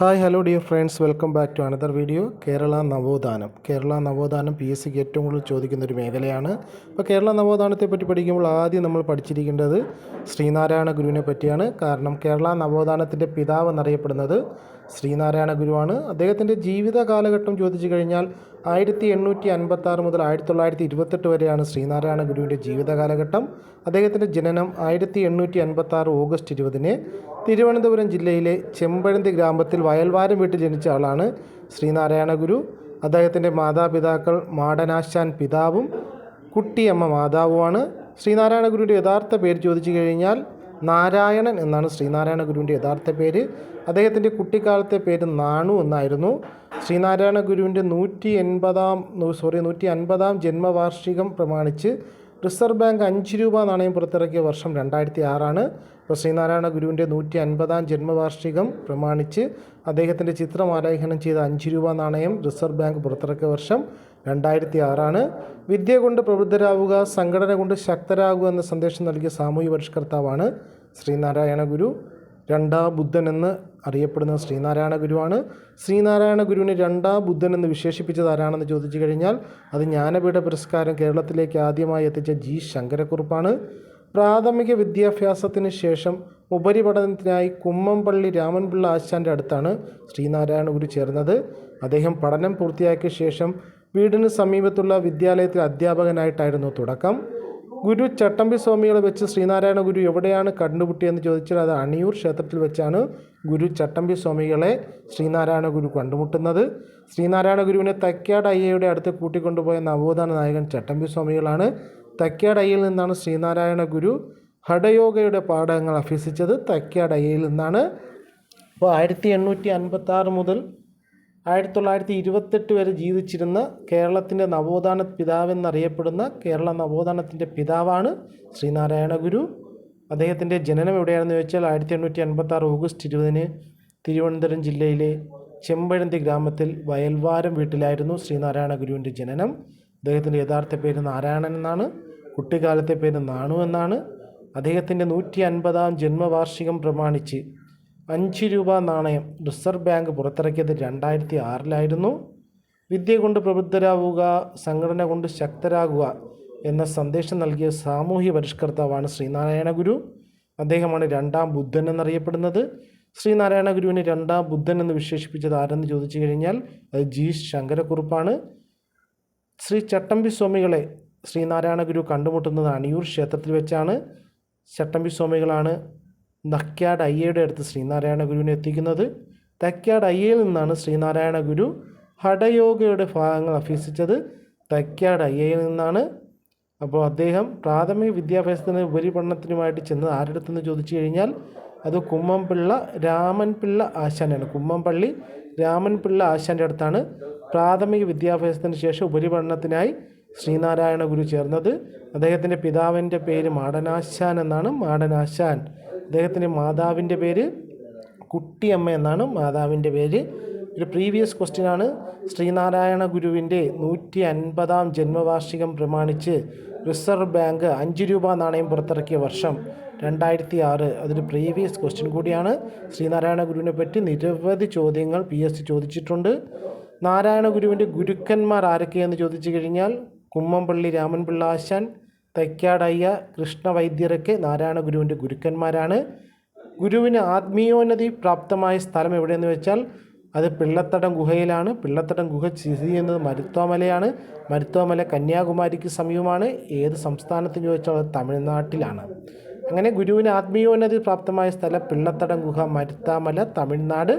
Hi hello dear friends welcome back to another video Kerala നവോത്ഥാനം കേരള നവോത്ഥാനം P S സിക്ക് ഏറ്റവും കൂടുതൽ ചോദിക്കുന്ന ഒരു മേഖലയാണ്. അപ്പോൾ കേരള നവോത്ഥാനത്തെ പറ്റി പഠിക്കുമ്പോൾ ആദ്യം നമ്മൾ പഠിച്ചിരിക്കേണ്ടത് ശ്രീനാരായണ ഗുരുവിനെ പറ്റിയാണ്. കാരണം കേരള നവോത്ഥാനത്തിന്റെ പിതാവ് എന്നറിയപ്പെടുന്നത് ശ്രീനാരായണ ഗുരുവാണ്. അദ്ദേഹത്തിന്റെ ജീവിത കാലഘട്ടം ചോദിച്ചു കഴിഞ്ഞാൽ ആയിരത്തി എണ്ണൂറ്റി അൻപത്താറ് മുതൽ ആയിരത്തി തൊള്ളായിരത്തി ഇരുപത്തെട്ട് വരെയാണ് ശ്രീനാരായണ ഗുരുവിന്റെ ജീവിത കാലഘട്ടം. അദ്ദേഹത്തിന്റെ ജനനം ആയിരത്തി എണ്ണൂറ്റി അൻപത്താറ് ഓഗസ്റ്റ് ഇരുപതിന് തിരുവനന്തപുരം ജില്ലയിലെ ചെമ്പഴന്തി ഗ്രാമത്തിൽ വയൽവാരം വീട്ടിൽ ജനിച്ച ആളാണ് ശ്രീനാരായണ ഗുരു. അദ്ദേഹത്തിന്റെ മാതാപിതാക്കൾ മാടനാശാൻ പിതാവും കുട്ടിയമ്മ മാതാവുമാണ്. ശ്രീനാരായണ ഗുരുവിന്റെ യഥാർത്ഥ പേര് ചോദിച്ചു കഴിഞ്ഞാൽ നാരായണൻ എന്നാണ് ശ്രീനാരായണ ഗുരുവിന്റെ യഥാർത്ഥ പേര്. അദ്ദേഹത്തിന്റെ കുട്ടിക്കാലത്തെ പേര് നാണു എന്നായിരുന്നു. ശ്രീനാരായണ ഗുരുവിന്റെ നൂറ്റി എൺപതാം സോറി നൂറ്റി അൻപതാം ജന്മവാർഷികം പ്രമാണിച്ച് റിസർവ് ബാങ്ക് അഞ്ച് രൂപ നാണയം പുറത്തിറക്കിയ വർഷം രണ്ടായിരത്തി ആറാണ് ഇപ്പോൾ ശ്രീനാരായണ ഗുരുവിന്റെ നൂറ്റി അൻപതാം ജന്മവാർഷികം പ്രമാണിച്ച് അദ്ദേഹത്തിന്റെ ചിത്രം ആലേഖനം ചെയ്ത അഞ്ച് രൂപ നാണയം റിസർവ് ബാങ്ക് പുറത്തിറക്കിയ വർഷം രണ്ടായിരത്തി ആറാണ് വിദ്യ കൊണ്ട് പ്രബുദ്ധരാവുക സംഘടന കൊണ്ട് ശക്തരാകുക എന്ന സന്ദേശം നൽകിയ സാമൂഹ്യ പരിഷ്കർത്താവാണ് ശ്രീനാരായണ ഗുരു. രണ്ടാം ബുദ്ധൻ എന്ന് അറിയപ്പെടുന്ന ശ്രീനാരായണ ഗുരുവാണ്. ശ്രീനാരായണ ഗുരുവിനെ രണ്ടാം ബുദ്ധൻ എന്ന് വിശേഷിപ്പിച്ചത് ആരാണെന്ന് ചോദിച്ചു കഴിഞ്ഞാൽ അത് ജ്ഞാനപീഠ പുരസ്കാരം കേരളത്തിലേക്ക് ആദ്യമായി എത്തിച്ച ജി ശങ്കരക്കുറുപ്പാണ്. പ്രാഥമിക വിദ്യാഭ്യാസത്തിന് ശേഷം ഉപരിപഠനത്തിനായി കുമ്മംപള്ളി രാമൻപിള്ള ആശാന്റെ അടുത്താണ് ശ്രീനാരായണ ഗുരു ചേർന്നത്. അദ്ദേഹം പഠനം പൂർത്തിയാക്കിയ ശേഷം വീടിന് സമീപത്തുള്ള വിദ്യാലയത്തിൽ അധ്യാപകനായിട്ടായിരുന്നു തുടക്കം. ഗുരു ചട്ടമ്പി സ്വാമികളെ വെച്ച് ശ്രീനാരായണ ഗുരു എവിടെയാണ് കണ്ടുമുട്ടിയെന്ന് ചോദിച്ചാൽ അത് അണിയൂർ ക്ഷേത്രത്തിൽ വെച്ചാണ് ഗുരു ചട്ടമ്പി സ്വാമികളെ ശ്രീനാരായണ ഗുരു കണ്ടുമുട്ടുന്നത്. ശ്രീനാരായണ ഗുരുവിനെ തക്കാട് അയ്യയുടെ അടുത്ത് കൂട്ടിക്കൊണ്ടുപോയ നവോത്ഥാന നായകൻ ചട്ടമ്പി സ്വാമികളാണ് തക്കാട് അയ്യയിൽ നിന്നാണ് ശ്രീനാരായണ ഗുരു ഹഠയോഗയുടെ പാഠങ്ങൾ അഭ്യസിച്ചത് തക്കാട് അയ്യയിൽ നിന്നാണ്. അപ്പോൾ ആയിരത്തി എണ്ണൂറ്റി അൻപത്തി ആറ് മുതൽ ആയിരത്തി തൊള്ളായിരത്തി ഇരുപത്തെട്ട് വരെ ജീവിച്ചിരുന്ന കേരളത്തിന്റെ നവോത്ഥാന പിതാവെന്നറിയപ്പെടുന്ന കേരള നവോത്ഥാനത്തിന്റെ പിതാവാണ് ശ്രീനാരായണ ഗുരു. അദ്ദേഹത്തിന്റെ ജനനം എവിടെയാണെന്ന് ചോദിച്ചാൽ ആയിരത്തി എണ്ണൂറ്റി അൻപത്തി ആറ് ഓഗസ്റ്റ് ഇരുപതിന് തിരുവനന്തപുരം ജില്ലയിലെ ചെമ്പഴന്തി ഗ്രാമത്തിൽ വയൽവാരം വീട്ടിലായിരുന്നു ശ്രീനാരായണ ഗുരുവിന്റെ ജനനം. അദ്ദേഹത്തിന്റെ യഥാർത്ഥ പേര് നാരായണൻ എന്നാണ്. കുട്ടിക്കാലത്തെ പേര് നാണു എന്നാണ്. അദ്ദേഹത്തിന്റെ നൂറ്റി അൻപതാം ജന്മവാർഷികം പ്രമാണിച്ച് അഞ്ച് രൂപ നാണയം റിസർവ് ബാങ്ക് പുറത്തിറക്കിയത് രണ്ടായിരത്തി ആറിലായിരുന്നു വിദ്യ കൊണ്ട് പ്രബുദ്ധരാവുക സംഘടന കൊണ്ട് ശക്തരാകുക എന്ന സന്ദേശം നൽകിയ സാമൂഹ്യ പരിഷ്കർത്താവാണ് ശ്രീനാരായണ ഗുരു. അദ്ദേഹമാണ് രണ്ടാം ബുദ്ധൻ എന്നറിയപ്പെടുന്നത്. ശ്രീനാരായണ ഗുരുവിനെ രണ്ടാം ബുദ്ധൻ എന്ന് വിശേഷിപ്പിച്ചത് ആരെന്ന് ചോദിച്ചു കഴിഞ്ഞാൽ അത് ജി. ശങ്കരക്കുറുപ്പാണ്. ശ്രീ ചട്ടമ്പി സ്വാമികളെ ശ്രീനാരായണ ഗുരു കണ്ടുമുട്ടുന്നത് അണിയൂർ ക്ഷേത്രത്തിൽ വെച്ചാണ്. ചട്ടമ്പി സ്വാമികളാണ് നക്യാട് അയ്യയുടെ അടുത്ത് ശ്രീനാരായണ ഗുരുവിനെ എത്തിക്കുന്നത്. തക്യാട് അയ്യയിൽ നിന്നാണ് ശ്രീനാരായണ ഗുരു ഹഠയോഗയുടെ ഭാഗങ്ങൾ അഭ്യസിച്ചത്. തക്യാട് അയ്യയിൽ നിന്നാണ്. അപ്പോൾ അദ്ദേഹം പ്രാഥമിക വിദ്യാഭ്യാസത്തിന് ഉപരിപഠനത്തിനുമായിട്ട് ചെന്നത് ആരുടെ ചോദിച്ചു കഴിഞ്ഞാൽ അത് കുമ്മംപിള്ള രാമൻപിള്ള ആശാനാണ്. കുമ്മംപള്ളി രാമൻപിള്ള ആശാന്റെ അടുത്താണ് പ്രാഥമിക വിദ്യാഭ്യാസത്തിന് ശേഷം ഉപരിപഠനത്തിനായി ശ്രീനാരായണ ഗുരു ചേർന്നത്. അദ്ദേഹത്തിന്റെ പിതാവിന്റെ പേര് മാടനാശാൻ എന്നാണ്. മാടനാശാൻ. അദ്ദേഹത്തിന്റെ മാതാവിന്റെ പേര് കുട്ടിയമ്മ എന്നാണ്. മാതാവിന്റെ പേര് ഒരു പ്രീവിയസ് ക്വസ്റ്റ്യനാണ് ശ്രീനാരായണ ഗുരുവിന്റെ നൂറ്റി അൻപതാം ജന്മവാർഷികം പ്രമാണിച്ച് റിസർവ് ബാങ്ക് അഞ്ച് രൂപ നാണയം പുറത്തിറക്കിയ വർഷം രണ്ടായിരത്തി ആറ് അതൊരു പ്രീവിയസ് ക്വസ്റ്റ്യൻ കൂടിയാണ്. ശ്രീനാരായണ ഗുരുവിനെ പറ്റി നിരവധി ചോദ്യങ്ങൾ പി എസ് സി ചോദിച്ചിട്ടുണ്ട്. നാരായണ ഗുരുവിന്റെ ഗുരുക്കന്മാർ ആരൊക്കെയെന്ന് ചോദിച്ചു കഴിഞ്ഞാൽ കുമ്മംപള്ളി രാമൻപിള്ള ആശാൻ തൈക്കാടയ്യ കൃഷ്ണവൈദ്യരൊക്കെ നാരായണ ഗുരുവിന്റെ ഗുരുക്കന്മാരാണ്. ഗുരുവിന് ആത്മീയോന്നതി പ്രാപ്തമായ സ്ഥലം എവിടെയെന്ന് വെച്ചാൽ അത് പിള്ളത്തടം ഗുഹയിലാണ്. പിള്ളത്തടം ഗുഹ സ്ഥിതി ചെയ്യുന്നത് മരുത്വാമലയാണ്. മരുത്വാമല കന്യാകുമാരിക്ക് സമീപമാണ്. ഏത് സംസ്ഥാനത്തിന് ചോദിച്ചാൽ അത് തമിഴ്നാട്ടിലാണ്. അങ്ങനെ ഗുരുവിന് ആത്മീയോന്നതി പ്രാപ്തമായ സ്ഥലം പിള്ളത്തടം ഗുഹ മരുത്താമല തമിഴ്നാട്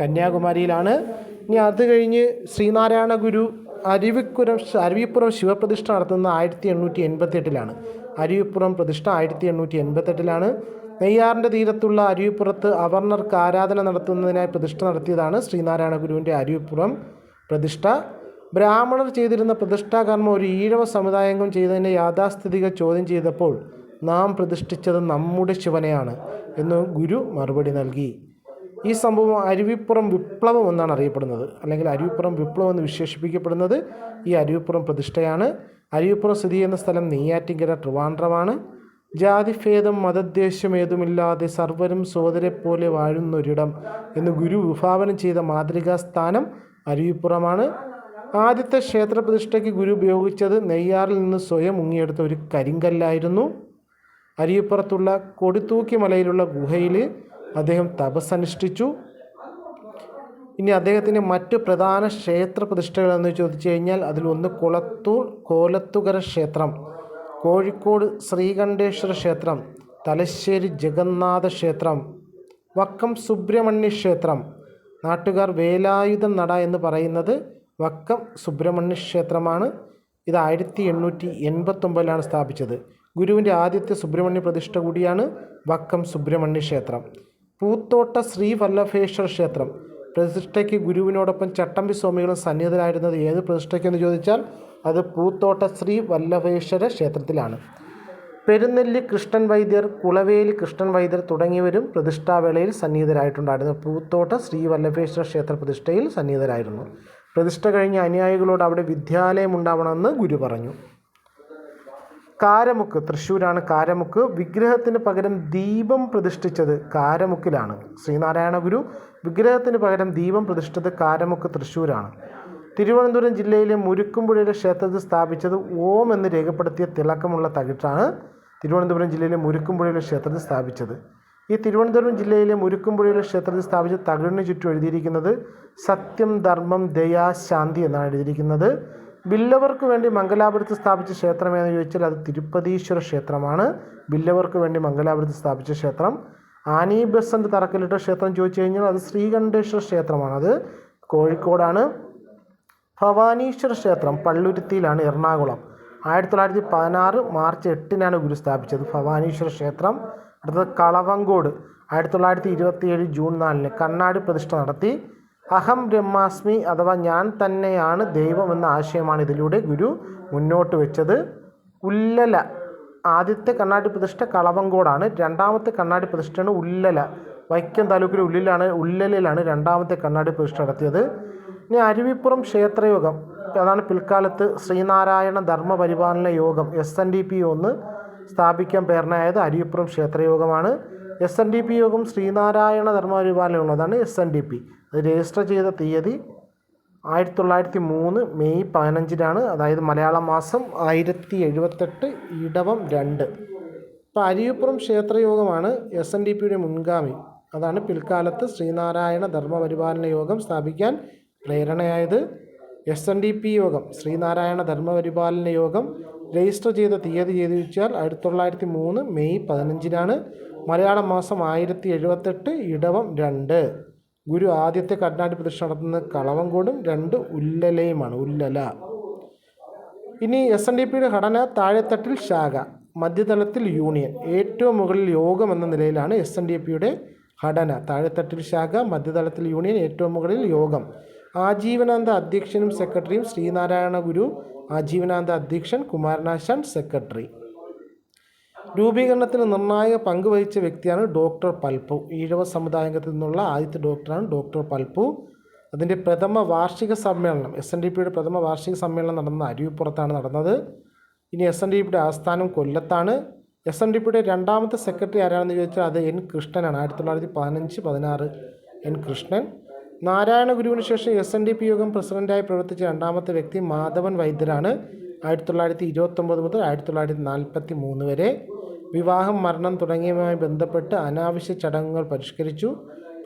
കന്യാകുമാരിയിലാണ്. ഇനി അത് കഴിഞ്ഞ് ശ്രീനാരായണ ഗുരു അരുവിക്കുരം അരുവിപ്പുറം ശിവപ്രതിഷ്ഠ നടത്തുന്നത് ആയിരത്തി എണ്ണൂറ്റി എൺപത്തി എട്ടിലാണ് അരുവിപ്പുറം പ്രതിഷ്ഠ ആയിരത്തി എണ്ണൂറ്റി എൺപത്തെട്ടിലാണ് നെയ്യാറിന്റെ തീരത്തുള്ള അരുവിപ്പുറത്ത് അവർണർക്ക് ആരാധന നടത്തുന്നതിനായി പ്രതിഷ്ഠ നടത്തിയതാണ് ശ്രീനാരായണ ഗുരുവിന്റെ അരുവിപ്പുറം പ്രതിഷ്ഠ. ബ്രാഹ്മണർ ചെയ്തിരുന്ന പ്രതിഷ്ഠാകർമ്മം ഒരു ഈഴവ സമുദായംഗം ചെയ്തതിന്റെ യാഥാസ്ഥിതിക ചോദ്യം ചെയ്തപ്പോൾ നാം പ്രതിഷ്ഠിച്ചത് നമ്മുടെ ശിവനെയാണ് എന്ന് ഗുരു മറുപടി നൽകി. ഈ സംഭവം അരുവിപ്പുറം വിപ്ലവം എന്നാണ് അറിയപ്പെടുന്നത്. അല്ലെങ്കിൽ അരുവിപ്പുറം വിപ്ലവം എന്ന് വിശേഷിപ്പിക്കപ്പെടുന്നത് ഈ അരുവിപ്പുറം പ്രതിഷ്ഠയാണ്. അരുവിപ്പുറം സ്ഥിതി ചെയ്യുന്ന സ്ഥലം നെയ്യാറ്റിങ്കര ട്രിവാൻഡ്രമാണ്. ജാതിഭേദം മതദ്വേഷമേതുമില്ലാതെ സർവരും സോദരെപ്പോലെ വാഴുന്നൊരിടം എന്ന് ഗുരു വിഭാവനം ചെയ്ത മാതൃകാ സ്ഥാനം അരുവിപ്പുറമാണ്. ആദ്യത്തെ ക്ഷേത്രപ്രതിഷ്ഠയ്ക്ക് ഗുരു ഉപയോഗിച്ചത് നെയ്യാറിൽ നിന്ന് സ്വയം മുങ്ങിയെടുത്ത ഒരു കരിങ്കല്ലായിരുന്നു. അരിയപ്പുറത്തുള്ള കൊടിത്തൂക്കി മലയിലുള്ള ഗുഹയിൽ അദ്ദേഹം തപസ്സനുഷ്ഠിച്ചു. ഇനി അദ്ദേഹത്തിന്റെ മറ്റ് പ്രധാന ക്ഷേത്ര പ്രതിഷ്ഠകൾ എന്ന് ചോദിച്ചു കഴിഞ്ഞാൽ ഒന്ന് കുളത്തൂർ കോലത്തുകര ക്ഷേത്രം കോഴിക്കോട് ശ്രീകണ്ഠേശ്വര ക്ഷേത്രം തലശ്ശേരി ജഗന്നാഥ ക്ഷേത്രം വക്കം സുബ്രഹ്മണ്യ ക്ഷേത്രം. നാട്ടുകാർ വേലായുധം നട എന്ന് പറയുന്നത് വക്കം സുബ്രഹ്മണ്യ ക്ഷേത്രമാണ്. ഇത് ആയിരത്തി എണ്ണൂറ്റി എൺപത്തൊമ്പതിലാണ് സ്ഥാപിച്ചത്. ഗുരുവിന്റെ ആദ്യത്തെ സുബ്രഹ്മണ്യ പ്രതിഷ്ഠ കൂടിയാണ് വക്കം സുബ്രഹ്മണ്യ ക്ഷേത്രം. പൂത്തോട്ട ശ്രീ വല്ലഭേശ്വര ക്ഷേത്രം. പ്രതിഷ്ഠയ്ക്ക് ഗുരുവിനോടൊപ്പം ചട്ടമ്പി സ്വാമികളും സന്നിഹിതരായിരുന്നത് ഏത് പ്രതിഷ്ഠയ്ക്കെന്ന് ചോദിച്ചാൽ അത് പൂത്തോട്ട ശ്രീ വല്ലഭേശ്വര ക്ഷേത്രത്തിലാണ്. പെരുന്നെല്ലി കൃഷ്ണൻ വൈദ്യർ കുളവേലി കൃഷ്ണൻ വൈദ്യർ തുടങ്ങിയവരും പ്രതിഷ്ഠാവേളയിൽ സന്നിഹിതരായിട്ടുണ്ടായിരുന്നു. പൂത്തോട്ട ശ്രീ വല്ലഭേശ്വര ക്ഷേത്ര പ്രതിഷ്ഠയിൽ സന്നിഹിതരായിരുന്നു. പ്രതിഷ്ഠ കഴിഞ്ഞ അനുയായികളോട് അവിടെ വിദ്യാലയം ഉണ്ടാവണമെന്ന് ഗുരു പറഞ്ഞു. കാരമുക്ക് തൃശ്ശൂരാണ് കാരമുക്ക്. വിഗ്രഹത്തിന് പകരം ദീപം പ്രതിഷ്ഠിച്ചത് കാരമുക്കിലാണ്. ശ്രീനാരായണ ഗുരു വിഗ്രഹത്തിന് പകരം ദീപം പ്രതിഷ്ഠിച്ചത് കാരമുക്ക് തൃശ്ശൂരാണ്. തിരുവനന്തപുരം ജില്ലയിലെ മുരുക്കുംപുഴയിലെ ക്ഷേത്രത്തിൽ സ്ഥാപിച്ചത് ഓം എന്ന് രേഖപ്പെടുത്തിയ തിളക്കമുള്ള തകിട്ടാണ് തിരുവനന്തപുരം ജില്ലയിലെ മുരുക്കുംപുഴയിലെ ക്ഷേത്രത്തിൽ സ്ഥാപിച്ചത്. ഈ തിരുവനന്തപുരം ജില്ലയിലെ മുരുക്കുംപുഴയിലെ ക്ഷേത്രത്തിൽ സ്ഥാപിച്ച തകിടിന് ചുറ്റും എഴുതിയിരിക്കുന്നത് സത്യം ധർമ്മം ദയ ശാന്തി എന്നാണ് എഴുതിയിരിക്കുന്നത്. ബില്ലവർക്ക് വേണ്ടി മംഗലാപുരത്ത് സ്ഥാപിച്ച ക്ഷേത്രം ഏതെന്ന് ചോദിച്ചാൽ അത് തിരുപ്പതീശ്വര ക്ഷേത്രമാണ്. ബില്ലവർക്ക് വേണ്ടി മംഗലാപുരത്ത് സ്ഥാപിച്ച ക്ഷേത്രം. ആനി ബസന്റ് തറക്കല്ലിട്ട ക്ഷേത്രം ചോദിച്ചു കഴിഞ്ഞാൽ അത് ശ്രീകണ്ഠേശ്വര ക്ഷേത്രമാണ്. അത് കോഴിക്കോടാണ്. ഭവാനീശ്വര ക്ഷേത്രം പള്ളുരുത്തിയിലാണ് എറണാകുളം. ആയിരത്തി തൊള്ളായിരത്തി പതിനാറ് മാർച്ച് എട്ടിനാണ് ഗുരു സ്ഥാപിച്ചത് ഭവാനീശ്വര ക്ഷേത്രം. അടുത്തത് കളവങ്കോട്. ആയിരത്തി തൊള്ളായിരത്തി ഇരുപത്തിയേഴ് ജൂൺ നാലിന് കണ്ണാടി പ്രതിഷ്ഠ നടത്തി. അഹം ബ്രഹ്മാസ്മി അഥവാ ഞാൻ തന്നെയാണ് ദൈവം എന്ന ആശയമാണ് ഇതിലൂടെ ഗുരു മുന്നോട്ട് വെച്ചത്. ഉല്ലല ആദ്യത്തെ കണ്ണാടി പ്രതിഷ്ഠ കളവങ്കോടാണ്. രണ്ടാമത്തെ കണ്ണാടി പ്രതിഷ്ഠയാണ് ഉല്ലല. വൈക്കം താലൂക്കിലെ ഉള്ളിലാണ് ഉല്ലലയിലാണ് രണ്ടാമത്തെ കണ്ണാടി പ്രതിഷ്ഠ നടത്തിയത്. ഇനി അരുവിപ്പുറം ക്ഷേത്രയോഗം അതാണ് പിൽക്കാലത്ത് ശ്രീനാരായണ ധർമ്മ പരിപാലന യോഗം എസ് എൻ ഡി പി ഒന്ന് സ്ഥാപിക്കാൻ പ്രേരണയായത് Aruvippuram ക്ഷേത്രയോഗമാണ്. S N D P Yogam Sreenarayana Dharmaparipalana Yogam അതാണ് S N D P register ചെയ്ത തീയതി ആയിരത്തി തൊള്ളായിരത്തി മൂന്ന് മെയ് പതിനഞ്ചിനാണ് അതായത് മലയാള മാസം ആയിരത്തി എഴുപത്തെട്ട് ഇടവം രണ്ട്. ഇപ്പോൾ അരിയപ്പുറം ക്ഷേത്രയോഗമാണ് എസ് എൻ ഡി പിയുടെ മുൻഗാമി. അതാണ് പിൽക്കാലത്ത് ശ്രീനാരായണ ധർമ്മപരിപാലന യോഗം സ്ഥാപിക്കാൻ പ്രേരണയായത്. S N D P Yogam Sree Narayana Dharma Paripalana യോഗം രജിസ്റ്റർ ചെയ്ത തീയതി ചെയ്തു വെച്ചാൽ ആയിരത്തി തൊള്ളായിരത്തി മൂന്ന് മെയ് പതിനഞ്ചിനാണ് മലയാള മാസം ആയിരത്തി എഴുപത്തെട്ട് ഇടവം രണ്ട്. ഗുരു ആദ്യത്തെ കർണാടക പ്രതിഷ്ഠ നടത്തുന്നത് കളവങ്കോടും രണ്ട് ഉല്ലലയുമാണ്. ഉല്ലല. ഇനി എസ് എൻ ഡി പിയുടെ ഘടന താഴെത്തട്ടിൽ ശാഖ മധ്യതലത്തിൽ യൂണിയൻ. ഏറ്റവും മുകളിൽ യോഗം എന്ന നിലയിലാണ് എസ് എൻ ഡി പിയുടെ ഘടന. താഴെത്തട്ടിൽ ശാഖ മധ്യതലത്തിൽ യൂണിയൻ ഏറ്റവും മുകളിൽ യോഗം. ആജീവനാന്ത അധ്യക്ഷനും സെക്രട്ടറിയും ശ്രീനാരായണ ഗുരു ആജീവനാന്ത അധ്യക്ഷൻ കുമാരനാശാൻ സെക്രട്ടറി. രൂപീകരണത്തിന് നിർണായക പങ്ക് വഹിച്ച വ്യക്തിയാണ് ഡോക്ടർ പൽപ്പു. ഈഴവ സമുദായത്തിൽ നിന്നുള്ള ആദ്യത്തെ ഡോക്ടറാണ് ഡോക്ടർ പൽപ്പു. അതിന്റെ പ്രഥമ വാർഷിക സമ്മേളനം എസ് എൻ ഡി പിയുടെ പ്രഥമ വാർഷിക സമ്മേളനം നടന്ന അരുവിപ്പുറത്താണ് നടന്നത്. ഇനി എസ് എൻ ഡി പിയുടെ ആസ്ഥാനം കൊല്ലത്താണ്. എസ് എൻ ഡി പിയുടെ രണ്ടാമത്തെ സെക്രട്ടറി ആരാണെന്ന് ചോദിച്ചാൽ അത് എൻ കൃഷ്ണനാണ്. ആയിരത്തി തൊള്ളായിരത്തി പതിനഞ്ച് പതിനാറ് എൻ കൃഷ്ണൻ. നാരായണ ഗുരുവിന് ശേഷം എസ് എൻ ഡി പി യോഗം പ്രസിഡന്റായി പ്രവർത്തിച്ച രണ്ടാമത്തെ വ്യക്തി മാധവൻ വൈദ്യരാണ്. ആയിരത്തി തൊള്ളായിരത്തി ഇരുപത്തൊമ്പത് മുതൽ ആയിരത്തി തൊള്ളായിരത്തി നാൽപ്പത്തി മൂന്ന് വരെ. വിവാഹം മരണം തുടങ്ങിയവയുമായി ബന്ധപ്പെട്ട് അനാവശ്യ ചടങ്ങുകൾ പരിഷ്കരിച്ചു.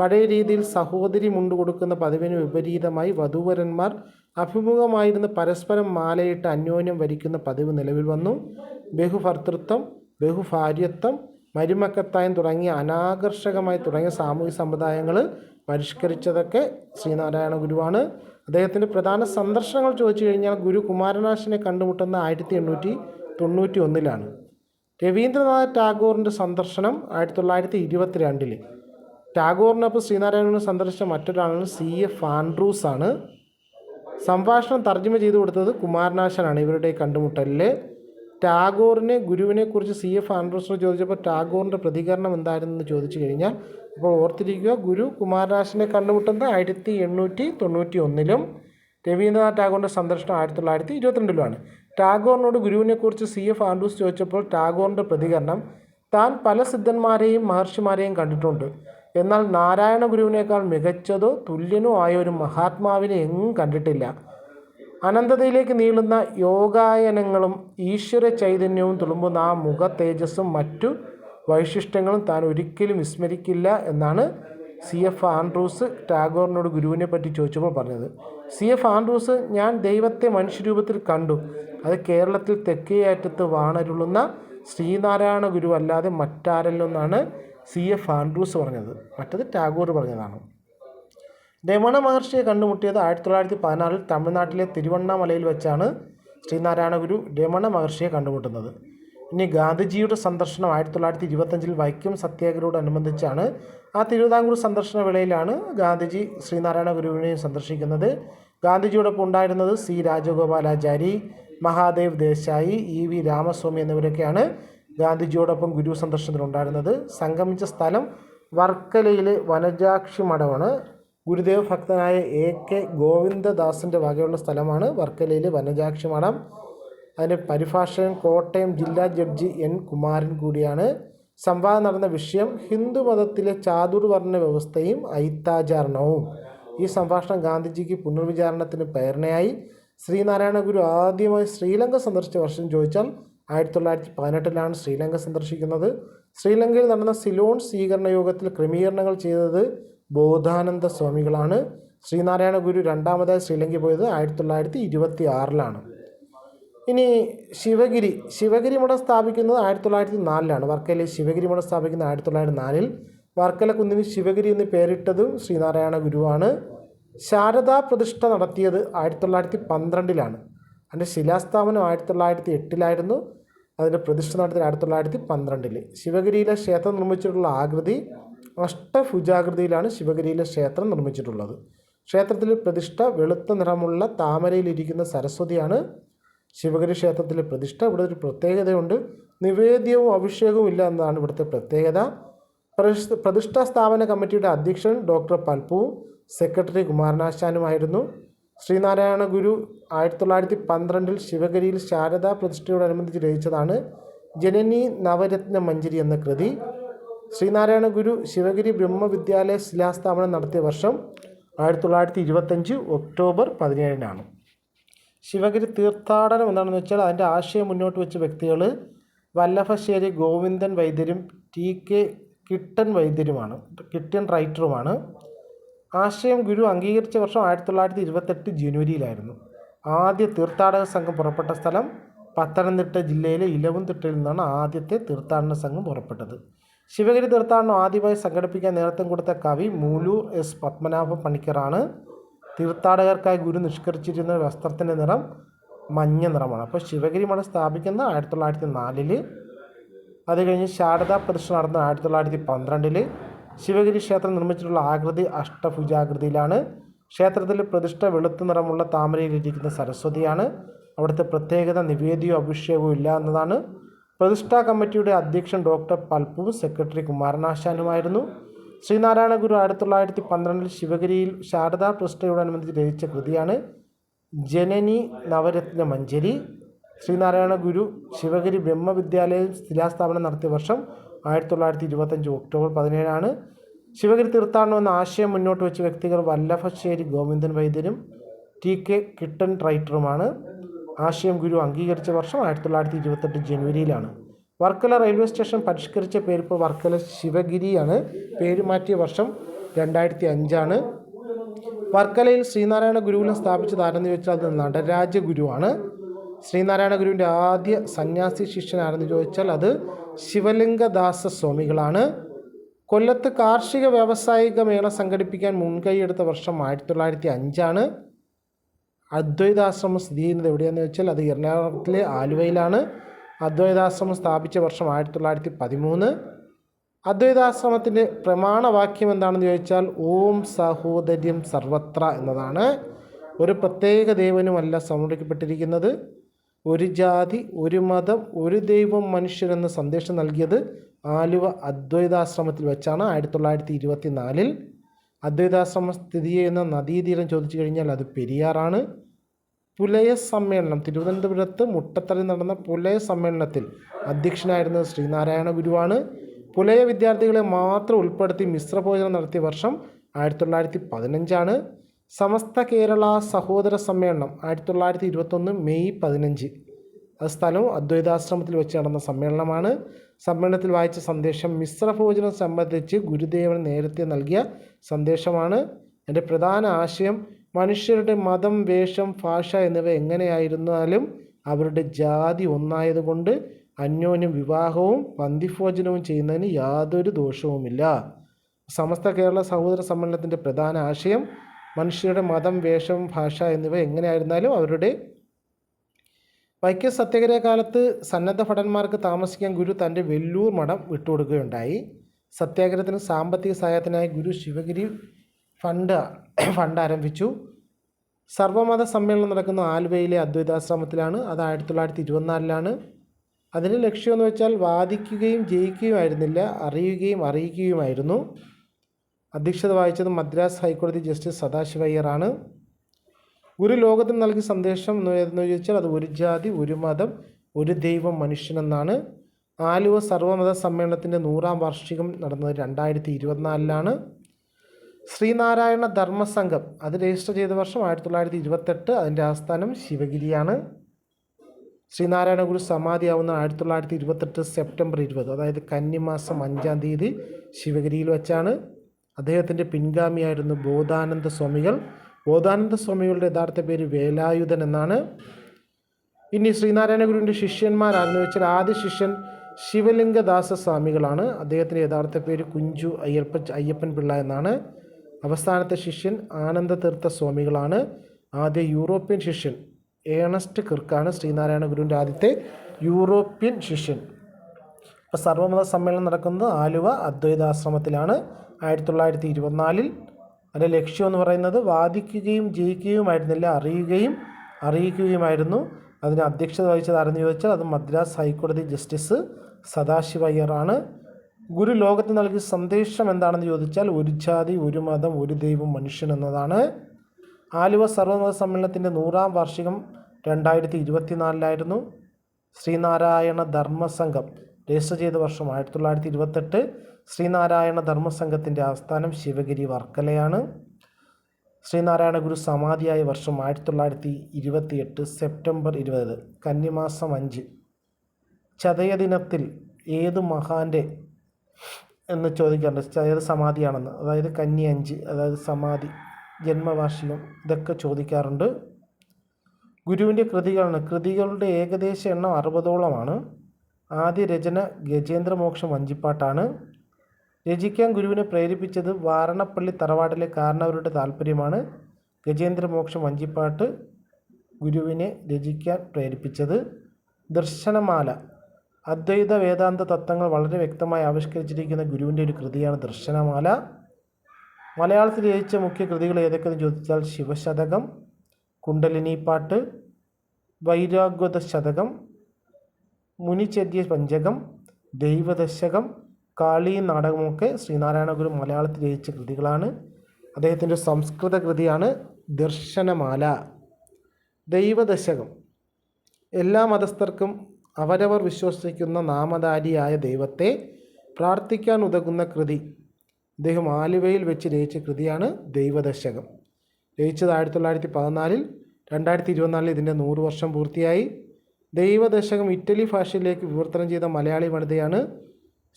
പഴയ രീതിയിൽ സഹോദരി മുണ്ട് കൊടുക്കുന്ന പതിവിന് വിപരീതമായി വധൂവരന്മാർ അഭിമുഖമായിരുന്ന് പരസ്പരം മാലയിട്ട് അന്യോന്യം വരിക്കുന്ന പതിവ് നിലവിൽ വന്നു. ബഹുഭർത്തൃത്വം ബഹുഭാര്യത്വം മരുമക്കത്തായം തുടങ്ങിയ അനാകർഷകമായി തുടങ്ങിയ സാമൂഹിക സമ്പ്രദായങ്ങൾ പരിഷ്കരിച്ചതൊക്കെ ശ്രീനാരായണ ഗുരുവാണ്. അദ്ദേഹത്തിന്റെ പ്രധാന സന്ദർശനങ്ങൾ ചോദിച്ചു കഴിഞ്ഞാൽ ഗുരു കുമാരനാശിനെ കണ്ടുമുട്ടുന്ന ആയിരത്തി എണ്ണൂറ്റി തൊണ്ണൂറ്റി ഒന്നിലാണ് രവീന്ദ്രനാഥ് ടാഗോറിന്റെ സന്ദർശനം ആയിരത്തി തൊള്ളായിരത്തി ഇരുപത്തി രണ്ടിൽ ടാഗോറിനൊപ്പം ശ്രീനാരായണനെ സന്ദർശിച്ച മറ്റൊരാളാണ് സി എഫ് ആൻഡ്രൂസ് ആണ് സംഭാഷണം തർജമ ചെയ്തു കൊടുത്തത് കുമാരനാശനാണ്. ഇവരുടെ കണ്ടുമുട്ടലിൽ ടാഗോറിനെ ഗുരുവിനെക്കുറിച്ച് സി എഫ് ആൻഡ്രൂസിനോട് ചോദിച്ചപ്പോൾ ടാഗോറിന്റെ പ്രതികരണം എന്തായിരുന്നു എന്ന് ചോദിച്ചു കഴിഞ്ഞാൽ അപ്പോൾ ഓർത്തിരിക്കുക ഗുരു കുമാരനാശനെ കണ്ടുമുട്ടുന്നത് ആയിരത്തി എണ്ണൂറ്റി തൊണ്ണൂറ്റി ഒന്നിലും രവീന്ദ്രനാഥ് ടാഗോറിന്റെ സന്ദർശനം ആയിരത്തി തൊള്ളായിരത്തി ഇരുപത്തിരണ്ടിലുമാണ് ടാഗോറിനോട് ഗുരുവിനെക്കുറിച്ച് സി എഫ് ആൻഡ്രൂസ് ചോദിച്ചപ്പോൾ ടാഗോറിന്റെ പ്രതികരണം താൻ പല സിദ്ധന്മാരെയും മഹർഷിമാരെയും കണ്ടിട്ടുണ്ട്. എന്നാൽ നാരായണ ഗുരുവിനേക്കാൾ മികച്ചതോ തുല്യനോ ആയ ഒരു മഹാത്മാവിനെ എങ്ങും കണ്ടിട്ടില്ല. അനന്തതയിലേക്ക് നീളുന്ന യോഗായനങ്ങളും ഈശ്വര ചൈതന്യവും തുളുമ്പുന്ന ആ മുഖ തേജസ്സും മറ്റു വൈശിഷ്ട്യങ്ങളും താൻ ഒരിക്കലും വിസ്മരിക്കില്ല എന്നാണ് സി എഫ് ആൻഡ്രൂസ് ടാഗോറിനോട് ഗുരുവിനെ പറ്റി ചോദിച്ചപ്പോൾ പറഞ്ഞത്. സി എഫ് ആൻഡ്രൂസ് ഞാൻ ദൈവത്തെ മനുഷ്യരൂപത്തിൽ കണ്ടു. അത് കേരളത്തിൽ തെക്കേ അറ്റത്ത് വാണരുളുന്ന ശ്രീനാരായണ ഗുരു അല്ലാതെ മറ്റാരല്ലെന്നാണ് സി എഫ് ആൻഡ്രൂസ് പറഞ്ഞത്. മറ്റത് ടാഗോർ പറഞ്ഞതാണ്. രമണ മഹർഷിയെ കണ്ടുമുട്ടിയത് ആയിരത്തി തൊള്ളായിരത്തി പതിനാറിൽ തമിഴ്നാട്ടിലെ തിരുവണ്ണാമലയിൽ വെച്ചാണ് ശ്രീനാരായണ ഗുരു രമണ മഹർഷിയെ കണ്ടുമുട്ടുന്നത്. ഇനി ഗാന്ധിജിയുടെ സന്ദർശനം ആയിരത്തി തൊള്ളായിരത്തി ഇരുപത്തഞ്ചിൽ വൈക്കം സത്യാഗ്രഹത്തോടനുബന്ധിച്ചാണ് ആ തിരുവിതാംകൂർ സന്ദർശന വേളയിലാണ് ഗാന്ധിജി ശ്രീനാരായണ ഗുരുവിനെയും സന്ദർശിക്കുന്നത്. ഗാന്ധിജിയോടൊപ്പം ഉണ്ടായിരുന്നത് C Rajagopalachari Mahadev Desai E V Ramaswamy എന്നിവരൊക്കെയാണ് ഗാന്ധിജിയോടൊപ്പം ഗുരു സന്ദർശനത്തിലുണ്ടായിരുന്നത് സംഗമിച്ച സ്ഥലം വർക്കലയിലെ വനജാക്ഷി മഠമാണ്. ഗുരുദേവ ഭക്തനായ എ കെ ഗോവിന്ദദാസിന്റെ വകയുള്ള സ്ഥലമാണ് വർക്കലയിലെ വനജാക്ഷി മഠം. അതിന്റെ പരിഭാഷകൻ കോട്ടയം ജില്ലാ ജഡ്ജി എൻ കുമാരൻ കൂടിയാണ്. സംവാദം നടന്ന വിഷയം ഹിന്ദു മതത്തിലെ ചാതുർവർണ വ്യവസ്ഥയും ഐത്താചാരണവും ഈ സംഭാഷണം ഗാന്ധിജിക്ക് പുനർവിചാരണത്തിന് പ്രേരണയായി. ശ്രീനാരായണ ഗുരു ആദ്യമായി ശ്രീലങ്ക സന്ദർശിച്ച വർഷം ചോദിച്ചാൽ ആയിരത്തി തൊള്ളായിരത്തി പതിനെട്ടിലാണ് ശ്രീലങ്ക സന്ദർശിക്കുന്നത്. ശ്രീലങ്കയിൽ നടന്ന സിലോൺ സ്വീകരണ യോഗത്തിൽ ക്രമീകരണങ്ങൾ ചെയ്തത് ബോധാനന്ദ സ്വാമികളാണ്. ശ്രീനാരായണ ഗുരു രണ്ടാമതായി ശ്രീലങ്കയിൽ പോയത് ആയിരത്തി തൊള്ളായിരത്തി ഇരുപത്തി ആറിലാണ് ഇനി ശിവഗിരി. ശിവഗിരി മഠം സ്ഥാപിക്കുന്നത് ആയിരത്തി തൊള്ളായിരത്തി നാലിലാണ് വർക്കലയിൽ ശിവഗിരി മഠം സ്ഥാപിക്കുന്നത് ആയിരത്തി തൊള്ളായിരത്തി നാലിൽ വർക്കല കുന്നിന് ശിവഗിരി എന്ന് പേരിട്ടതും ശ്രീനാരായണ ഗുരുവാണ്. ശാരദാ പ്രതിഷ്ഠ നടത്തിയത് ആയിരത്തി തൊള്ളായിരത്തി പന്ത്രണ്ടിലാണ് അതിന്റെ ശിലാസ്ഥാപനം ആയിരത്തി തൊള്ളായിരത്തി എട്ടിലായിരുന്നു അതിന്റെ പ്രതിഷ്ഠ നടത്തിയത് ആയിരത്തി തൊള്ളായിരത്തി പന്ത്രണ്ടിൽ ശിവഗിരിയിലെ ക്ഷേത്രം നിർമ്മിച്ചിട്ടുള്ള ആകൃതി അഷ്ടഭുജാകൃതിയിലാണ് ശിവഗിരിയിലെ ക്ഷേത്രം നിർമ്മിച്ചിട്ടുള്ളത്. ക്ഷേത്രത്തിലെ പ്രതിഷ്ഠ വെളുത്ത നിറമുള്ള താമരയിലിരിക്കുന്ന സരസ്വതിയാണ്. ശിവഗിരി ക്ഷേത്രത്തിലെ പ്രതിഷ്ഠ. ഇവിടെ ഒരു പ്രത്യേകതയുണ്ട്. നിവേദ്യവും അഭിഷേകവും ഇല്ല എന്നതാണ് ഇവിടുത്തെ പ്രത്യേകത. പ്രതിഷ്ഠാ സ്ഥാപന കമ്മിറ്റിയുടെ അധ്യക്ഷൻ ഡോക്ടർ പൽപ്പുവും സെക്രട്ടറി കുമാരനാശാനുമായിരുന്നു. ശ്രീനാരായണ ഗുരു ആയിരത്തി തൊള്ളായിരത്തി പന്ത്രണ്ടിൽ ശിവഗിരിയിൽ ശാരദാ പ്രതിഷ്ഠയോടനുബന്ധിച്ച് രചിച്ചതാണ് ജനനി നവരത്ന മഞ്ജരി എന്ന കൃതി. ശ്രീനാരായണ ഗുരു ശിവഗിരി ബ്രഹ്മവിദ്യാലയ ശിലാസ്ഥാപനം നടത്തിയ വർഷം ആയിരത്തി തൊള്ളായിരത്തി ഇരുപത്തഞ്ച് ഒക്ടോബർ പതിനേഴിനാണ്. ശിവഗിരി തീർത്ഥാടനം എന്താണെന്ന് വെച്ചാൽ അതിന്റെ ആശയം മുന്നോട്ട് വെച്ച വ്യക്തികൾ വല്ലഭശ്ശേരി ഗോവിന്ദൻ വൈദ്യരും ടി കെ കിട്ടൻ വൈദ്യരുമാണ് കിട്ടൻ റൈറ്ററുമാണ്. ആശയം ഗുരു അംഗീകരിച്ച വർഷം ആയിരത്തി തൊള്ളായിരത്തി ഇരുപത്തെട്ട് ജനുവരിയിലായിരുന്നു. ആദ്യ തീർത്ഥാടക സംഘം പുറപ്പെട്ട സ്ഥലം പത്തനംതിട്ട ജില്ലയിലെ ഇലവുംതിട്ടയിൽ നിന്നാണ് ആദ്യത്തെ തീർത്ഥാടന സംഘം പുറപ്പെട്ടത്. ശിവഗിരി തീർത്ഥാടനം ആദ്യമായി സംഘടിപ്പിക്കാൻ നേതൃത്വം കൊടുത്ത കവി മൂലൂർ എസ് പത്മനാഭ പണിക്കറാണ് തീർത്ഥാടകർക്കായി ഗുരു നിഷ്കരിച്ചിരുന്ന വസ്ത്രത്തിന്റെ നിറം മഞ്ഞ നിറമാണ്. അപ്പോൾ ശിവഗിരി മഠം സ്ഥാപിക്കുന്ന ആയിരത്തി തൊള്ളായിരത്തി നാലിൽ അത് കഴിഞ്ഞ് ശാരദാ പ്രതിഷ്ഠ നടന്ന ആയിരത്തി തൊള്ളായിരത്തി പന്ത്രണ്ടിൽ ശിവഗിരി ക്ഷേത്രം നിർമ്മിച്ചിട്ടുള്ള ആകൃതി അഷ്ടഭുജാകൃതിയിലാണ്. ക്ഷേത്രത്തിൽ പ്രതിഷ്ഠ വെളുത്ത നിറമുള്ള താമരയിലിരിക്കുന്ന സരസ്വതിയാണ്. അവിടുത്തെ പ്രത്യേകത നിവേദിയോ അഭിഷേകവും ഇല്ല എന്നതാണ്. പ്രതിഷ്ഠാ കമ്മിറ്റിയുടെ അധ്യക്ഷൻ ഡോക്ടർ പൽപ്പുവും സെക്രട്ടറി കുമാരനാശാനുമായിരുന്നു. ശ്രീനാരായണ ഗുരു ആയിരത്തി തൊള്ളായിരത്തി പന്ത്രണ്ടിൽ ശിവഗിരിയിൽ ശാരദാ പ്രതിഷ്ഠയോടനുബന്ധിച്ച് രചിച്ച കൃതിയാണ് ജനനി നവരത്ന മഞ്ജരി. ശ്രീനാരായണ ഗുരു ശിവഗിരി ബ്രഹ്മവിദ്യാലയം ശിലാസ്ഥാപനം നടത്തിയ വർഷം ആയിരത്തി തൊള്ളായിരത്തി ഇരുപത്തഞ്ച് ഒക്ടോബർ പതിനേഴാണ്. ശിവഗിരി തീർത്ഥാടനം എന്ന ആശയം മുന്നോട്ട് വെച്ച വ്യക്തികൾ വല്ലഭശ്ശേരി ഗോവിന്ദൻ വൈദ്യരും ടി കെ കിട്ടൻ റൈറ്ററുമാണ്. ആശയം ഗുരു അംഗീകരിച്ച വർഷം ആയിരത്തി തൊള്ളായിരത്തി ഇരുപത്തെട്ട് ജനുവരിയിലാണ്. വർക്കല റെയിൽവേ സ്റ്റേഷൻ പരിഷ്കരിച്ച പേരിപ്പോൾ വർക്കല ശിവഗിരിയാണ്. പേര് മാറ്റിയ വർഷം രണ്ടായിരത്തി അഞ്ചാണ് വർക്കലയിൽ ശ്രീനാരായണ ഗുരുവിനെ സ്ഥാപിച്ചത് ആരെന്ന് ചോദിച്ചാൽ അത് നടരാജ ഗുരുവാണ് ശ്രീനാരായണ ഗുരുവിന്റെ ആദ്യ സന്യാസി ശിഷ്യനാരെന്ന് ചോദിച്ചാൽ അത് ശിവലിംഗദാസ സ്വാമികളാണ് കൊല്ലത്ത് കാർഷിക വ്യാവസായിക മേള സംഘടിപ്പിക്കാൻ മുൻകൈയെടുത്ത വർഷം ആയിരത്തി തൊള്ളായിരത്തി അഞ്ചാണ് അദ്വൈതാശ്രമം സ്ഥിതി ചെയ്യുന്നത് എവിടെയാണെന്ന് വെച്ചാൽ അത് എറണാകുളത്തിലെ ആലുവയിലാണ്. അദ്വൈതാശ്രമം സ്ഥാപിച്ച വർഷം ആയിരത്തി തൊള്ളായിരത്തി പതിമൂന്ന് അദ്വൈതാശ്രമത്തിന്റെ പ്രമാണവാക്യം എന്താണെന്ന് ചോദിച്ചാൽ ഓം സഹോദര്യം സർവത്ര എന്നതാണ്. ഒരു പ്രത്യേക ദൈവനുമല്ല സംരക്ഷിക്കപ്പെട്ടിരിക്കുന്നത് ഒരു ജാതി ഒരു മതം ഒരു ദൈവം മനുഷ്യരെന്ന സന്ദേശം നൽകിയത് ആലുവ അദ്വൈതാശ്രമത്തിൽ വെച്ചാണ് ആയിരത്തി തൊള്ളായിരത്തി ഇരുപത്തി നാലിൽ അദ്വൈതാശ്രമം സ്ഥിതി ചെയ്യുന്ന നദീതീരം ചോദിച്ചു കഴിഞ്ഞാൽ അത് പെരിയാറാണ്. പുലയ സമ്മേളനം. തിരുവനന്തപുരത്ത് മുട്ടത്തറി നടന്ന പുലയ സമ്മേളനത്തിൽ അധ്യക്ഷനായിരുന്ന ശ്രീനാരായണ ഗുരുവാണ്. പുലയ വിദ്യാർത്ഥികളെ മാത്രം ഉൾപ്പെടുത്തി മിശ്രഭോജനം നടത്തിയ വർഷം ആയിരത്തി തൊള്ളായിരത്തി പതിനഞ്ചാണ് സമസ്ത കേരള സഹോദര സമ്മേളനം ആയിരത്തി തൊള്ളായിരത്തി ഇരുപത്തൊന്ന് മെയ് പതിനഞ്ച്. അത് സ്ഥലവും അദ്വൈതാശ്രമത്തിൽ വെച്ച് നടന്ന സമ്മേളനമാണ്. സമ്മേളനത്തിൽ വായിച്ച സന്ദേശം മിശ്രഭോജനം സംബന്ധിച്ച് ഗുരുദേവൻ നേരത്തെ നൽകിയ സന്ദേശമാണ്. എന്റെ പ്രധാന ആശയം മനുഷ്യരുടെ മതം വേഷം ഭാഷ എന്നിവ എങ്ങനെയായിരുന്നാലും അവരുടെ ജാതി ഒന്നായതുകൊണ്ട് അന്യോന്യം വിവാഹവും പന്തിഭോജനവും ചെയ്യുന്നതിന് യാതൊരു ദോഷവുമില്ല. സമസ്ത കേരള സഹോദര സമ്മേളനത്തിന്റെ പ്രധാന ആശയം മനുഷ്യരുടെ മതം വേഷം ഭാഷ എന്നിവ എങ്ങനെയായിരുന്നാലും അവരുടെ വൈക്കം സത്യഗ്രഹ കാലത്ത് സന്നദ്ധ ഭടന്മാർക്ക് താമസിക്കാൻ ഗുരു തന്റെ വെല്ലൂർ മഠം വിട്ടുകൊടുക്കുകയുണ്ടായി. സത്യാഗ്രഹത്തിന് സാമ്പത്തിക സഹായത്തിനായി ഗുരു ശിവഗിരി ഫണ്ട് ഫണ്ട് ആരംഭിച്ചു. സർവമത സമ്മേളനം നടക്കുന്ന ആലുവയിലെ അദ്വൈതാശ്രമത്തിലാണ് അത് ആയിരത്തി തൊള്ളായിരത്തി ഇരുപത്തിനാലിലാണ് അതിന്റെ ലക്ഷ്യമെന്ന് വെച്ചാൽ വാദിക്കുകയും ജയിക്കുകയുമായിരുന്നില്ല അറിയുകയും അറിയിക്കുകയുമായിരുന്നു. അധ്യക്ഷത വഹിച്ചത് മദ്രാസ് ഹൈക്കോടതി ജസ്റ്റിസ് സദാശിവയ്യറാണ്. ഗുരു ലോകത്തിന് നൽകിയ സന്ദേശം എന്ന് ചോദിച്ചാൽ അത് ഒരു ജാതി ഒരു മതം ഒരു ദൈവം മനുഷ്യനെന്നാണ്. ആലുവ സർവമത സമ്മേളനത്തിന്റെ നൂറാം വാർഷികം നടന്നത് രണ്ടായിരത്തി ഇരുപത്തിനാലിലാണ് ശ്രീനാരായണ ധർമ്മസംഘം അത് രജിസ്റ്റർ ചെയ്ത വർഷം ആയിരത്തി തൊള്ളായിരത്തി ഇരുപത്തെട്ട് അതിന്റെ ആസ്ഥാനം ശിവഗിരിയാണ്. ശ്രീനാരായണ ഗുരു സമാധിയാവുന്ന ആയിരത്തി തൊള്ളായിരത്തി ഇരുപത്തെട്ട് സെപ്റ്റംബർ ഇരുപത് അതായത് കന്നിമാസം അഞ്ചാം തീയതി ശിവഗിരിയിൽ വെച്ചാണ് അദ്ദേഹത്തിന്റെ പിൻഗാമിയായിരുന്നു ബോധാനന്ദ സ്വാമികൾ. ബോധാനന്ദ സ്വാമികളുടെ യഥാർത്ഥ പേര് വേലായുധൻ എന്നാണ്. ഇനി ശ്രീനാരായണ ഗുരുവിന്റെ ശിഷ്യന്മാരാണെന്ന് വെച്ചാൽ ആദ്യ ശിഷ്യൻ ശിവലിംഗദാസ സ്വാമികളാണ് അദ്ദേഹത്തിന്റെ യഥാർത്ഥ പേര് കുഞ്ചു അയ്യപ്പ അയ്യപ്പൻ പിള്ള എന്നാണ്. അവസാനത്തെ ശിഷ്യൻ ആനന്ദതീർത്ഥ സ്വാമികളാണ്. ആദ്യ യൂറോപ്യൻ ശിഷ്യൻ ഏണസ്റ്റ് കിർക്കാണ് ശ്രീനാരായണ ഗുരുവിന്റെ ആദ്യത്തെ യൂറോപ്യൻ ശിഷ്യൻ. ഇപ്പോൾ സർവമത സമ്മേളനം നടക്കുന്നത് ആലുവ അദ്വൈതാശ്രമത്തിലാണ്. ആയിരത്തി തൊള്ളായിരത്തി ഇരുപത്തിനാലിൽ അതിന്റെ ലക്ഷ്യം എന്ന് പറയുന്നത് വാദിക്കുകയും ജയിക്കുകയുമായിരുന്നില്ല അറിയുകയും അറിയിക്കുകയുമായിരുന്നു. അതിന് അധ്യക്ഷത വഹിച്ചത് ആരെന്ന് ചോദിച്ചാൽ അത് മദ്രാസ് ഹൈക്കോടതി ജസ്റ്റിസ് സദാശിവ അയ്യറാണ് ഗുരു ലോകത്ത് നൽകിയ സന്ദേശം എന്താണെന്ന് ചോദിച്ചാൽ ഒരു ജാതി ഒരു മതം ഒരു ദൈവം മനുഷ്യൻ എന്നതാണ്. ആലുവ സർവമത സമ്മേളനത്തിന്റെ നൂറാം വാർഷികം രണ്ടായിരത്തി ഇരുപത്തിനാലിലായിരുന്നു ശ്രീനാരായണ ധർമ്മസംഘം രജിസ്റ്റർ ചെയ്ത വർഷം ആയിരത്തി തൊള്ളായിരത്തി ഇരുപത്തെട്ട് ശ്രീനാരായണ ധർമ്മസംഘത്തിന്റെ ആസ്ഥാനം ശിവഗിരി വർക്കലയാണ്. ശ്രീനാരായണ ഗുരു സമാധിയായ വർഷം ആയിരത്തി തൊള്ളായിരത്തി ഇരുപത്തി എട്ട് സെപ്റ്റംബർ ഇരുപത് കന്നിമാസം അഞ്ച്. ചതയ ദിനത്തിൽ ഏത് മഹാന്റെ എന്ന് ചോദിക്കാറുണ്ട്. അതായത് സമാധിയാണെന്ന്. അതായത് കന്നി അഞ്ച് അതായത് സമാധി ജന്മവാർഷികം ഇതൊക്കെ ചോദിക്കാറുണ്ട്. ഗുരുവിന്റെ കൃതികളാണ്. കൃതികളുടെ ഏകദേശ എണ്ണം അറുപതോളമാണ്. ആദ്യ രചന ഗജേന്ദ്രമോക്ഷം വഞ്ചിപ്പാട്ടാണ് രചിക്കാൻ ഗുരുവിനെ പ്രേരിപ്പിച്ചത് വാരണപ്പള്ളി തറവാട്ടിലെ കാരണവരുടെ താല്പര്യമാണ് ഗജേന്ദ്രമോക്ഷം വഞ്ചിപ്പാട്ട് ഗുരുവിനെ രചിക്കാൻ പ്രേരിപ്പിച്ചത് ദർശനമാല. അദ്വൈത വേദാന്ത തത്വങ്ങൾ വളരെ വ്യക്തമായി ആവിഷ്കരിച്ചിരിക്കുന്ന ഗുരുവിന്റെ ഒരു കൃതിയാണ് ദർശനമാല. മലയാളത്തിൽ രചിച്ച മുഖ്യ കൃതികൾ ഏതൊക്കെയെന്ന് ചോദിച്ചാൽ ശിവശതകം കുണ്ടലിനി പാട്ട് വൈരാഗ്വത ശതകം മുനിചര്യ പഞ്ചകം ദൈവദശകം കാളി നാടകമൊക്കെ ശ്രീനാരായണ ഗുരു മലയാളത്തിൽ രചിച്ച കൃതികളാണ്. അദ്ദേഹത്തിന്റെ സംസ്കൃത കൃതിയാണ് ദർശനമാല. ദൈവദശകം. എല്ലാ മതസ്ഥർക്കും അവരവർ വിശ്വസിക്കുന്ന നാമധാരിയായ ദൈവത്തെ പ്രാർത്ഥിക്കാൻ ഉതകുന്ന കൃതി. അദ്ദേഹം ആലുവയിൽ വെച്ച് രചിച്ച കൃതിയാണ് ദൈവദശകം. രചിച്ചത് ആയിരത്തി തൊള്ളായിരത്തി പതിനാലിൽ രണ്ടായിരത്തി ഇരുപത്തിനാലിൽ ഇതിന്റെ നൂറ് വർഷം പൂർത്തിയായി. ദൈവദശകം ഇറ്റലി ഭാഷയിലേക്ക് വിവർത്തനം ചെയ്ത മലയാളി വനിതയാണ്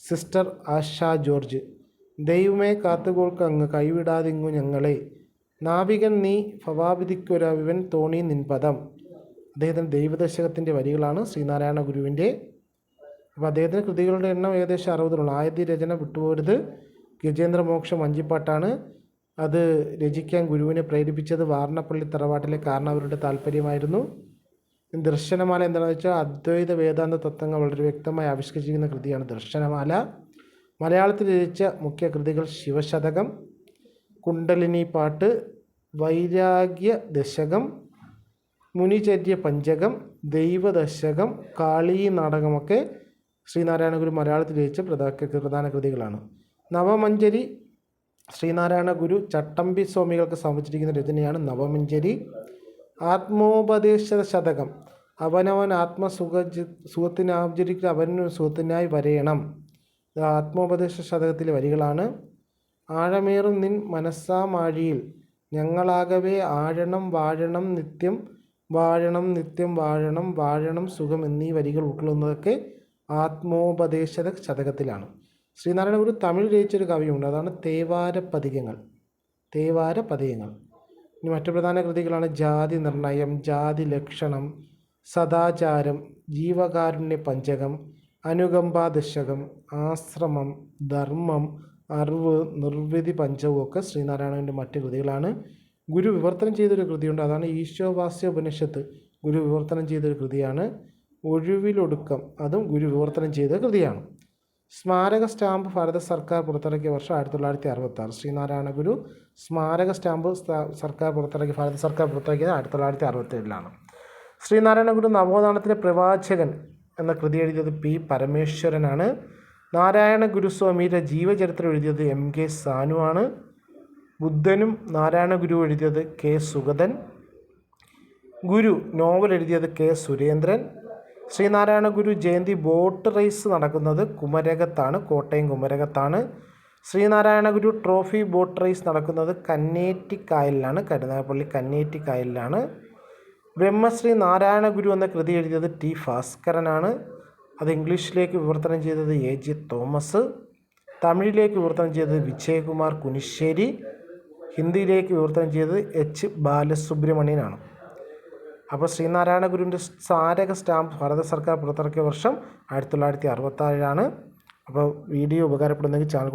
സിസ്റ്റർ ആശ ജോർജ്. ദൈവമേ കാത്തുകോൾക്ക് അങ്ങ് കൈവിടാതിങ്ങു ഞങ്ങളെ. നാവികൻ നീ ഭവാഭിധിക്കൊരവിവൻ തോണി നിൻപദം. അദ്ദേഹത്തിന്റെ ദൈവദശകത്തിന്റെ വരികളാണ് ശ്രീനാരായണ ഗുരുവിന്റെ. അപ്പോൾ അദ്ദേഹത്തിന്റെ കൃതികളുടെ എണ്ണം ഏകദേശം അറുപതിലുള്ള ആദ്യ രചന വിട്ടുപോരുത്. ഗജേന്ദ്രമോക്ഷം വഞ്ചിപ്പാട്ടാണ്. അത് രചിക്കാൻ ഗുരുവിനെ പ്രേരിപ്പിച്ചത് വാരണപ്പള്ളി തറവാട്ടിലെ കാരണവരുടെ താല്പര്യമായിരുന്നു. ദർശനമാല എന്താണെന്ന് വെച്ചാൽ അദ്വൈത വേദാന്ത തത്വങ്ങൾ വളരെ വ്യക്തമായി ആവിഷ്കരിച്ചിരിക്കുന്ന കൃതിയാണ് ദർശനമാല. മലയാളത്തിൽ രചിച്ച മുഖ്യ കൃതികൾ ശിവശതകം കുണ്ടലിനി പാട്ട് വൈരാഗ്യ ദശകം മുനിചര്യ പഞ്ചകം ദൈവദശകം കാളി നാടകമൊക്കെ ശ്രീനാരായണ ഗുരു മലയാളത്തിൽ രചിച്ച പ്രധാന പ്രധാന കൃതികളാണ്. നവമഞ്ചരി ശ്രീനാരായണ ഗുരു ചട്ടമ്പി സ്വാമികൾക്ക് സമർപ്പിച്ചിരിക്കുന്ന രചനയാണ് നവമഞ്ചരി. ആത്മോപദേശ ശതകം അവനവൻ ആത്മസുഖ സുഖത്തിനാചരിക്കുക അവനു സുഖത്തിനായി വരയണം. ആത്മോപദേശ ശതകത്തിലെ വരികളാണ്. ആഴമേറും നിൻ മനസ്സാമാഴിയിൽ ഞങ്ങളാകവേ ആഴണം വാഴണം നിത്യം വാഴണം നിത്യം വാഴണം വാഴണം സുഖം എന്നീ വരികൾ ഉൾക്കൊള്ളുന്നതൊക്കെ ആത്മോപദേശ ശതകത്തിലാണ്. ശ്രീനാരായണ ഗുരു തമിഴ് രചിച്ചൊരു കവിയുണ്ട്. അതാണ് തേവാര പതികങ്ങൾ തേവാര പതികങ്ങൾ ഇനി മറ്റു പ്രധാന കൃതികളാണ് ജാതി നിർണയം ജാതി ലക്ഷണം സദാചാരം ജീവകാരുണ്യ പഞ്ചകം അനുകമ്പാ ദശകം ആശ്രമം ധർമ്മം അറിവ് നിർവിധി പഞ്ചവും ഒക്കെ ശ്രീനാരായണന്റെ മറ്റ് കൃതികളാണ്. ഗുരു വിവർത്തനം ചെയ്തൊരു കൃതിയുണ്ട്. അതാണ് ഈശോവാസ്യ ഉപനിഷത്ത്. ഗുരു വിവർത്തനം ചെയ്തൊരു കൃതിയാണ്. ഒഴിവിലൊടുക്കം. അതും ഗുരു വിവർത്തനം ചെയ്ത കൃതിയാണ്. സ്മാരക സ്റ്റാമ്പ് ഭാരത സർക്കാർ പുറത്തിറക്കിയ വർഷം ആയിരത്തി തൊള്ളായിരത്തി അറുപത്താറ് ശ്രീനാരായണ ഗുരു സ്മാരക സ്റ്റാമ്പ് സർക്കാർ പുറത്തിറക്കിയ ഭാരത സർക്കാർ പുറത്തിറക്കിയത് ആയിരത്തി തൊള്ളായിരത്തി അറുപത്തി ഏഴിലാണ് ശ്രീനാരായണ ഗുരു നവോത്ഥാനത്തിലെ പ്രവാചകൻ എന്ന കൃതി എഴുതിയത് പി. പരമേശ്വരനാണ്. നാരായണ ഗുരുസ്വാമിയുടെ ജീവചരിത്രം എഴുതിയത് എം. കെ. സാനുവാണ്. ബുദ്ധനും നാരായണ ഗുരു എഴുതിയത് കെ സുഗതൻ ഗുരു നോവൽ എഴുതിയത് K Surendran Sreenarayana Guru Jayanti boat race നടക്കുന്നത് കുമരകത്താണ് Kottayam കുമരകത്താണ്. Sreenarayana Guru trophy boat race നടക്കുന്നത് കന്നേറ്റിക്കായലിലാണ് കരുനാഗപ്പള്ളി കന്നേറ്റിക്കായലിലാണ്. ബ്രഹ്മശ്രീ നാരായണ ഗുരു എന്ന കൃതി എഴുതിയത് ടി ഭാസ്കരനാണ്. അത് ഇംഗ്ലീഷിലേക്ക് വിവർത്തനം ചെയ്തത് എ ജി തോമസ് തമിഴിലേക്ക് വിവർത്തനം ചെയ്തത് വിജയകുമാർ കുനിശ്ശേരി ഹിന്ദിയിലേക്ക് വിവർത്തനം ചെയ്തത് എച്ച് ബാലസുബ്രഹ്മണ്യനാണ്. അപ്പോൾ ശ്രീനാരായണ ഗുരുവിന്റെ സ്മാരക സ്റ്റാമ്പ് ഭാരത സർക്കാർ പുറത്തിറക്കിയ വർഷം ആയിരത്തി തൊള്ളായിരത്തി അറുപത്താറിലാണ് അപ്പോൾ വീഡിയോ ഉപകാരപ്പെടുന്നെങ്കിൽ ചാനൽ